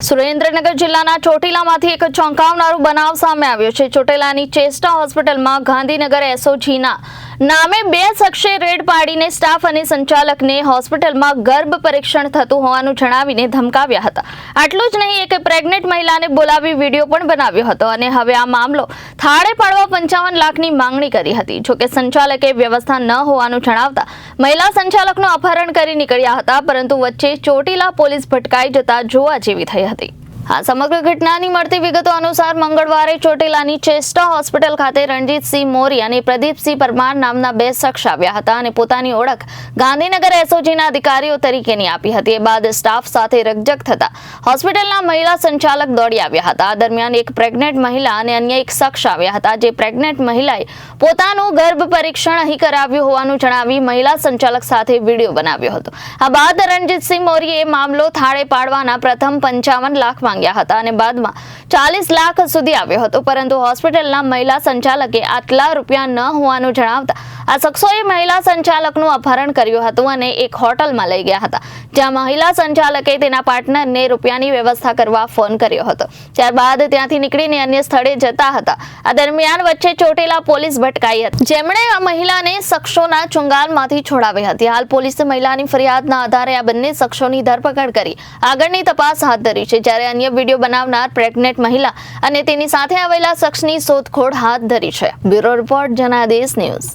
સુરેન્દ્રનગર જિલ્લાના ચોટીલામાંથી એક ચોંકાવનારો બનાવ સામે આવ્યો છે. ચોટીલાની ચેસ્ટા હોસ્પિટલમાં ગાંધીનગર એસઓજીના નામે બે શખ્સે રેડ પાડીને સ્ટાફ અને સંચાલકને હોસ્પિટલમાં ગર્ભ પરીક્ષણ થતું હોવાનું જણાવીને ધમકાવ્યા હતા. આટલું જ નહીં, એક પ્રેગ્નેન્ટ મહિલાને બોલાવી વીડિયો પણ બનાવ્યો હતો અને હવે આ મામલો થાળે પાડવા પંચાવન લાખની માંગણી કરી હતી. જોકે સંચાલકે વ્યવસ્થા ન હોવાનું જણાવતા મહિલા સંચાલકનું અપહરણ કરી નીકળ્યા હતા, પરંતુ વચ્ચે ચોટીલા પોલીસ ભટકાઈ જતા જોવા જેવી થઈ હતી. આ સમગ્ર ઘટનાની મળતી વિગતો અનુસાર મંગળવારે ચોટીલાની ચેસ્ટા હોસ્પિટલ ખાતે રણજીતસિંહ મોરી અને પ્રદીપસિંહ પરમાર નામના બે શખ્સ આવ્યા હતા અને પોતાની ઓળખ ગાંધીનગર એસઓજીના અધિકારીઓ તરીકેની આપી હતી. એ બાદ સ્ટાફ સાથે રકજક થતા હોસ્પિટલના મહિલા સંચાલક દોડી આવ્યા હતા. આ દરમિયાન એક પ્રેગ્નેન્ટ મહિલા અને અન્ય એક શખ્સ આવ્યા હતા. જે પ્રેગ્નેન્ટ મહિલાએ પોતાનું ગર્ભ પરીક્ષણ અહીં કરાવ્યું હોવાનું જણાવી મહિલા સંચાલક સાથે વીડિયો બનાવ્યો હતો. આ બાદ રણજીતસિંહ મોરીએ મામલો થાળે પાડવાના પ્રથમ પંચાવન લાખ માંગ્યા હતા અને બાદમાં ચાલીસ લાખ સુધી આવ્યો હતો. પરંતુ હોસ્પિટલના મહિલા સંચાલકે આટલા રૂપિયા ન હોવાનું જણાવતા આ શખ્સોએ મહિલા સંચાલકનું અપહરણ કર્યું હતું અને એક હોટલમાં લઈ ગયા હતા. જ્યાં મહિલા સંચાલકે તેના પાર્ટનરને રૂપિયાની વ્યવસ્થા કરવા ફોન કર્યો હતો. ત્યારબાદ ત્યાંથી નીકળીને અન્ય સ્થળે જતા હતા. આ દરમિયાન વચ્ચે ચોટેલા પોલીસ ભટકાઈ હતી. જેમણે આ મહિલાને શખ્સોના ચુંગાલમાંથી છોડાવી હતી. હાલ પોલીસે મહિલાની ફરિયાદના આધારે આ બંને શખ્સોની ધરપકડ કરી. આગળની તપાસ હાથ ધરી છે. જ્યારે અન્ય વીડિયો બનાવનાર પ્રેગ્નેન્ટ મહિલા અને તેની સાથે આવેલા શખ્સની શોધખોળ હાથ ધરી છે. Bureau report, Janadesh news.